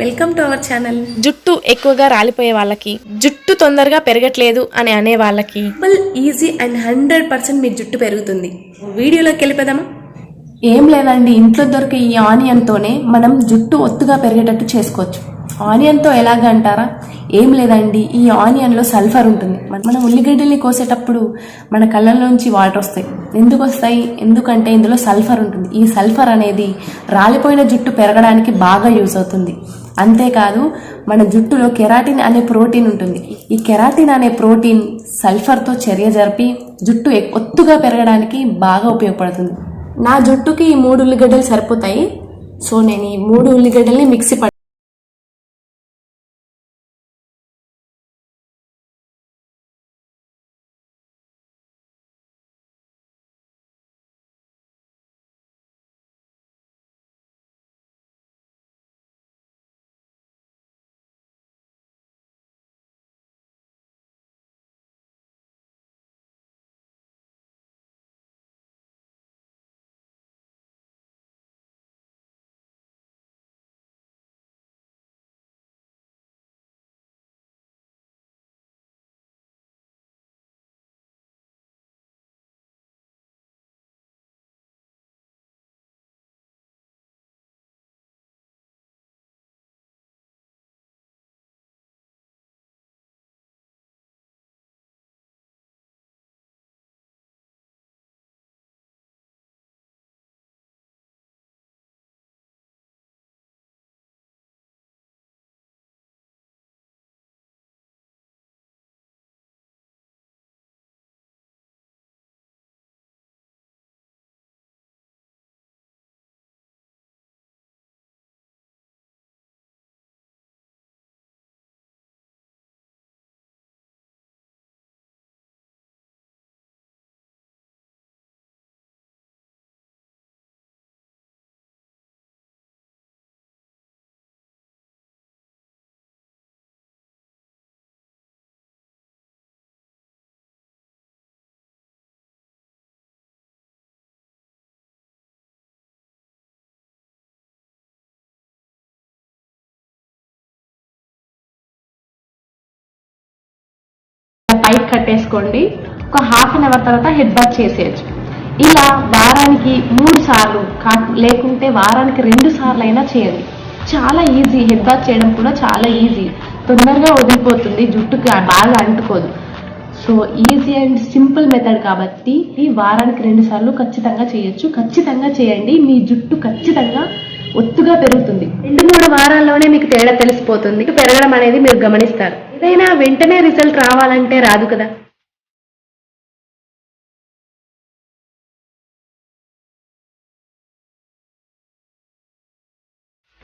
Welcome to our channel. జుట్టు ఎక్కువగా రాలిపోయే వాళ్ళకి జుట్టు తొందరగా పెరగట్లేదు అని అనే వాళ్ళకి. Simple easy and hundred percent మీ జుట్టు పెరుగుతుంది. వీడియోలోకి వెళ్ళిపోదామా? ఏం లేదండి ఇంట్లో దొరికే ఈ ఆనియన్తోనే మనం జుట్టు ఒత్తుగా పెరిగేటట్టు చేసుకోవచ్చు. ఆనియన్తో ఎలాగ అంటారా? ఏం లేదండి ఈ ఆనియన్లో సల్ఫర్ ఉంటుంది. మన- మనం ఉల్లిగడ్డల్ని కోసేటప్పుడు మన కళ్ళల్లోంచి వాటర్ వస్తాయి. ఎందుకు వస్తాయి? ఎందుకంటే ఇందులో సల్ఫర్ ఉంటుంది. ఈ సల్ఫర్ అనేది రాలిపోయిన జుట్టు పెరగడానికి బాగా యూజ్ అవుతుంది. అంతేకాదు మన జుట్టులో కెరాటిన్ అనే ప్రోటీన్ ఉంటుంది. ఈ కెరాటిన్ అనే ప్రోటీన్ సల్ఫర్తో చర్య జరిపి జుట్టు ఒత్తుగా పెరగడానికి బాగా ఉపయోగపడుతుంది. నా జుట్టుకి ఈ మూడు ఉల్లిగడ్డలు సరిపోతాయి. సో నేను ఈ మూడు ఉల్లిగడ్డల్ని మిక్సీ పైకి కట్టేసుకోండి. ఒక హాఫ్ అన్ అవర్ తర్వాత హెడ్ బాత్ చేసేయచ్చు. ఇలా వారానికి మూడు సార్లు కా- లేకుంటే వారానికి రెండు సార్లు అయినా చేయండి. చాలా ఈజీ హెడ్ బాత్ చేయడం కూడా చాలా ఈజీ తొందరగా వదిలిపోతుంది. జుట్టుకి బాగా అంటుకోదు. So easy and simple method కాబట్టి ఈ వారానికి రెండు సార్లు ఖచ్చితంగా చేయొచ్చు. ఖచ్చితంగా చేయండి. మీ జుట్టు ఖచ్చితంగా ఒత్తుగా పెరుగుతుంది. రెండు మూడు వారాల్లోనే మీకు తేడా తెలిసిపోతుంది. పెరగడం అనేది మీరు గమనిస్తారు. ఎప్పుడైనా వెంటనే రిజల్ట్ రావాలంటే రాదు కదా.